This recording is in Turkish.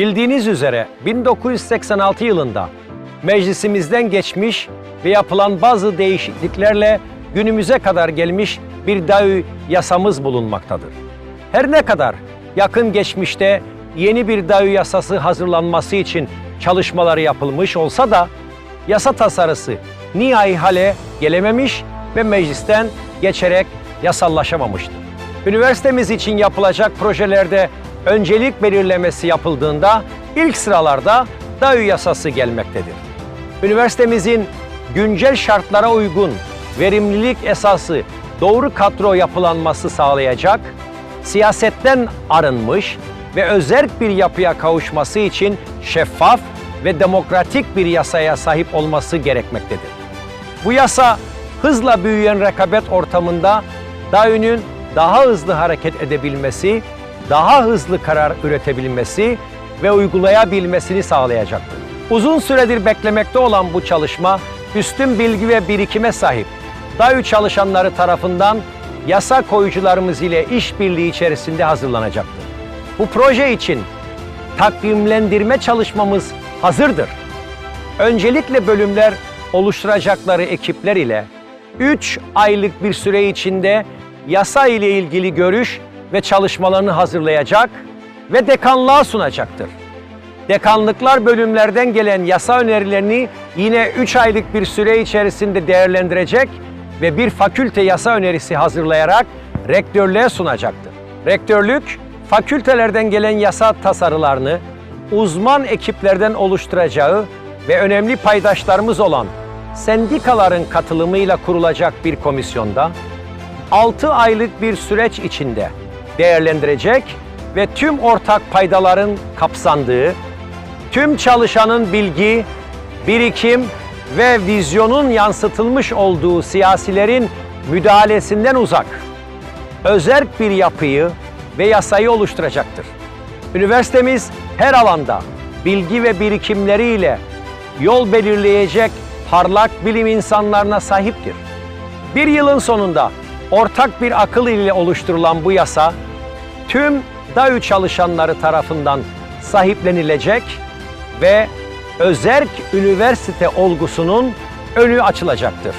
Bildiğiniz üzere 1986 yılında meclisimizden geçmiş ve yapılan bazı değişikliklerle günümüze kadar gelmiş bir DAÜ yasamız bulunmaktadır. Her ne kadar yakın geçmişte yeni bir DAÜ yasası hazırlanması için çalışmaları yapılmış olsa da yasa tasarısı nihai hale gelememiş ve meclisten geçerek yasallaşamamıştır. Üniversitemiz için yapılacak projelerde öncelik belirlemesi yapıldığında ilk sıralarda DAÜ yasası gelmektedir. Üniversitemizin güncel şartlara uygun verimlilik esası doğru kadro yapılanması sağlayacak, siyasetten arınmış ve özerk bir yapıya kavuşması için şeffaf ve demokratik bir yasaya sahip olması gerekmektedir. Bu yasa hızla büyüyen rekabet ortamında DAÜ'nün daha hızlı hareket edebilmesi, daha hızlı karar üretebilmesi ve uygulayabilmesini sağlayacaktır. Uzun süredir beklemekte olan bu çalışma üstün bilgi ve birikime sahip DAÜ çalışanları tarafından yasa koyucularımız ile işbirliği içerisinde hazırlanacaktır. Bu proje için takvimlendirme çalışmamız hazırdır. Öncelikle bölümler oluşturacakları ekipler ile 3 aylık bir süre içinde yasa ile ilgili görüş ve çalışmalarını hazırlayacak ve dekanlığa sunacaktır. Dekanlıklar bölümlerden gelen yasa önerilerini yine 3 aylık bir süre içerisinde değerlendirecek ve bir fakülte yasa önerisi hazırlayarak rektörlüğe sunacaktır. Rektörlük, fakültelerden gelen yasa tasarılarını uzman ekiplerden oluşturacağı ve önemli paydaşlarımız olan sendikaların katılımıyla kurulacak bir komisyonda 6 aylık bir süreç içinde değerlendirecek ve tüm ortak paydaların kapsandığı, tüm çalışanın bilgi, birikim ve vizyonun yansıtılmış olduğu siyasilerin müdahalesinden uzak, özerk bir yapıyı ve yasayı oluşturacaktır. Üniversitemiz her alanda bilgi ve birikimleriyle yol belirleyecek parlak bilim insanlarına sahiptir. Bir yılın sonunda ortak bir akıl ile oluşturulan bu yasa tüm DAÜ çalışanları tarafından sahiplenilecek ve özerk üniversite olgusunun önü açılacaktır.